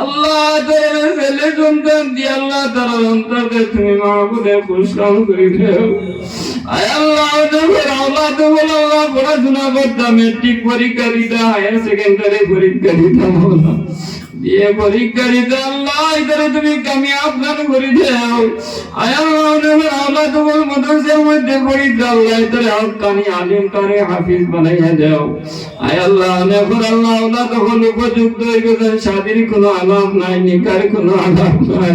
আল্লাহ আল্লাহ তারা অন্তর দে তুমি মাহবুদে কাম করি দেও। আয় আল্লাহ ওদের আওলাদ বলো আল্লাহ পড়াশোনা করতাম মেট্রিক পরীক্ষা দিতাম হায়ার সেকেন্ডারি পরীক্ষা দিতাম দিয়ে পরীক্ষা দিতে আল্লাহ করে তুমি কামিয়াব গান করে দাও। আয়ার আল্লাহ বল মাদ্রাসার মধ্যে পরীক্ষা আল্লাহ ইধারে হকানি আলিম করে হাফিজ বানাইয়া দাও। আয় আল্লাহ অনেক আল্লাহ আল্লাহ তখন উপযুক্ত হয়ে গেছে কোনো আলাপ নাই, নিকার কোনো আলাপ নাই।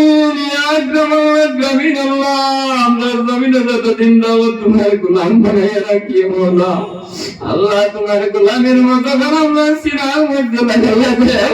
তোমার গোলাম বানাইয়া রাখি মৌলা আল্লাহ তোমার গোলামের মতো করে আমরা না দেও।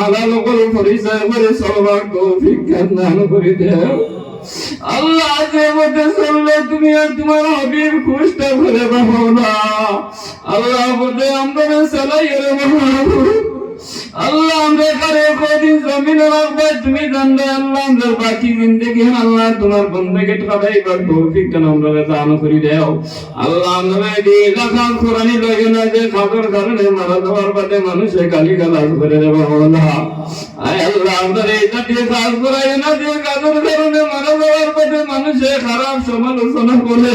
হালাল করে পরিচয় করে চলবার তৌফিক দান করে দেও। আল্লাহ যে মধ্যে চললে তুমি আর তোমার হবির খুশটা ভরে পাবো না। আল্লাহ বলে আমরা চালাই বাবা আল্লাহ আমরা কারে কদিন জমিনে রাখবে? তুমি জানবে, আল্লাহ আমরা বাকি জিন্দগি আল্লাহ তোমার বন্ধকে ঠকাই বার তৌফিক কেন আমরা দান করি দেও। আল্লাহ আমরা দিয়ে রাখাল কোরআনি লাগে না যে খাবার কারণে মারা যাওয়ার বাদে মানুষে গালি গালাজ করে দেবো আল্লাহ আয় আল্লাহ আমরা এই জাতীয় কাজ করাই না যে কাজের কারণে মারা যাওয়ার বাদে মানুষে খারাপ সমালোচনা করে।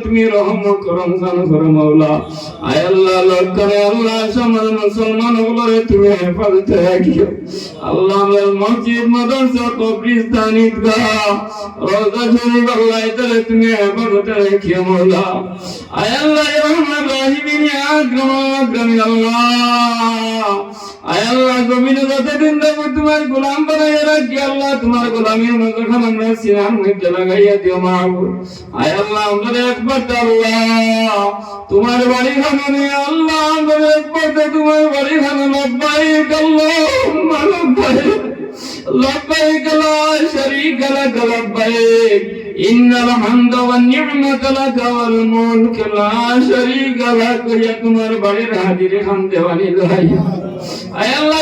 তুমি রহম করম খান করো, মাওলা। আয় আল্লাহ লক্ষণে আল্লাহ, সমাজ মুসলমান হলরে তুমি হেফাজতে রাখিও। আল্লাহ মসজিদ, মাদ্রাসা কবরিস্তান ঈদগাহ, রোজা শরীফ, আল্লাহ এটারে তুমি হেফাজতে রাখিও, মাওলা। আয় আল্লাহ রহমান রাহিম ইয়া আকরামুল আল্লাহ। আল্লাহ জমিনে যতদিন যাব তোমার গোলাম বানাইয়া রাখি, আল্লাহ তোমার গোলামের মজখান আমরা সিনার মধ্যে লাগাইয়া দিও মাহবুব আয় আল্লাহ আমাদের একবার আল্লাহ বাড়ি খানে আল্লাহ আমাদের একবার তোমার বাড়ি খানে লব্বাই আল্লাহ লব্বাই লব্বাই গলা শরীর গলা লব্বাই ইন্নাল হামদ ওয়ান নি'মাত লাকা ওয়াল মুলক লা শারীকা লাক ইয়া তোমার বাড়ির হাজিরে হামদে ওয়ালিল্লাহ আয় আল্লাহ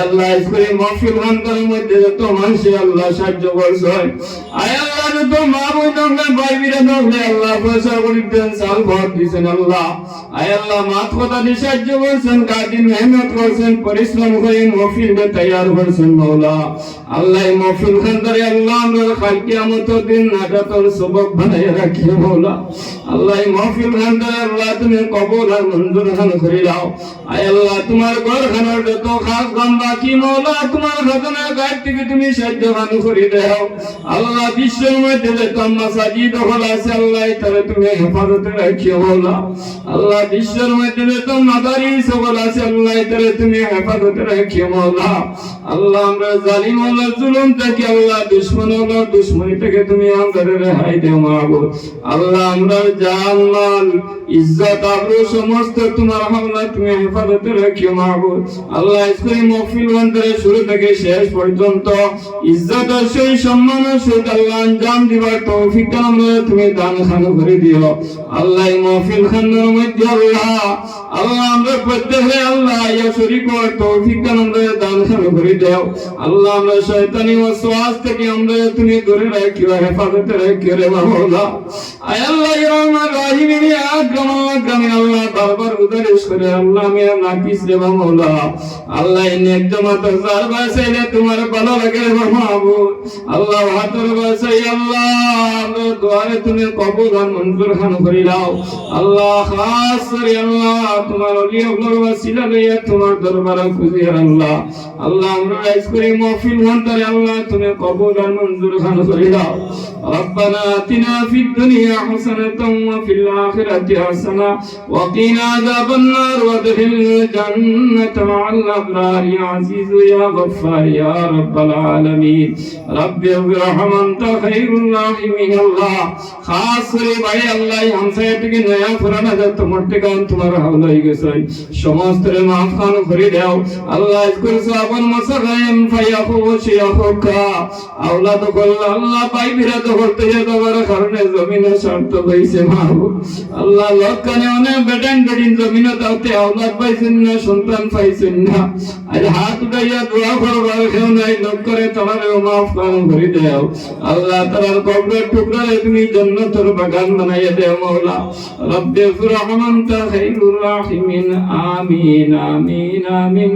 আল্লাহ ইসরে মহফিল খানকার মধ্যে যত আল্লাহ সাহায্য করছে মাত কথা পরিশ্রম করছেন আল্লাহ এই মহফিল খানকারে আল্লাহ দিন নাজাতর সবক বানাইয়া রাখিও মৌলা আল্লাহ এই মহফিল খানকারে আল্লাহ তুমি কবুল আর মঞ্জুর খান করে আয় আল্লাহ, তোমার ঘর খানোর যত খাস বাকি মৌলা তোমার ঘটনা গাছ থেকে তুমি সাহায্য খান করে দাও। আল্লাহ বিশ্বের মধ্যে যত মাসাজিদ হল আছে, আল্লাহ তাহলে তুমি হেফাজতে রাখিও মৌলা আল্লাহ বিশ্বের মধ্যে যত মাদারি সকল আছে, আল্লাহ তাহলে তুমি হেফাজতে রাখিও মৌলা আল্লাহ আমরা জালিম হলো জুলুম থেকে, আল্লাহ দুশ্মন হলো দুশ্মনী থেকে তুমি আমাদের রেহাই দেও মাহবুব। আল্লাহ আমরা জান, মাল, ইজ্জত আবরু সমস্ত তোমার হামলা তুমি হেফাজতে রাখিও মাহবুব। আল্লাহ ইসলামী শুরু থেকে শেষ পর্যন্ত ইজ্জত সম্মান আল্লাহ দিবার তৌফিক তুমি দান খান করে দিও। আল্লাহ মধ্যে আল্লাহ আল্লাহ আমরা প্রত্যেকে আল্লাহ ইয়া তৌফিক দান খান করে আল্লাহ আমরা শয়তানি ওয়াসওয়াস থেকে আমরা তুমি হেফাজতে রে আয় আল্লাহ রাহিম আল্লাহ দরবার উদারিশ করে আল্লাহ নাকিস রে আল্লাহ একদম তাজার বাসাইলে তোমার ভালো লাগে রে মাহবুব আল্লাহ হাতর বাসাই আল্লাহ আমরা দোয়ারে তুমি কবুল আর মঞ্জুর খান করে দাও আল্লাহ খাস করে আল্লাহ তোমার ওলি আল্লাহর ওয়াসিলা লইয়া তোমার দরবারে খুঁজি আল্লাহ আল্লাহ আমরা আইস করি মহফিল ঘন্টারে আল্লাহ তুমি কবুল আর মঞ্জুর খান করে দাও ربنا آتنا في الدنيا حسنة وفي الآخرة حسنة وقنا عذاب النار وادخل الجنة مع الأبرار يا عزيز يا غفار يا رب العالمين رب ارحم أنت خير الراحمين الله খাস করে ভাই আল্লাহ হামসায় থেকে নয়া পুরানা যত মরতে গান তোমার হাওলা হয়ে গেছে সমস্ত রে মাফ খান করে দাও আল্লাহ করে সাবন মাসাগায়ম ফায়াফু শিয়াফুকা আওলাদ কল আল্লাহ পাই বিরাত করতে যে তোমার কারণে জমিনে শর্ত হইছে মাহবুব আল্লাহ লক্ষণে অনেক বেটান বেটিন জমিনে তাতে আওলাদ পাইছেন না সন্তান পাইছেন না আজ হাত উঠাইয়া দোয়া করবার কেউ নাই লোক করে তোমারও মাফ খান করে দাও। আল্লাহ তার কবরের টুকরারে তুমি জন্নতর বাগান বানাইয়া দেও মৌলা রব্বে রহমান। তা আমিন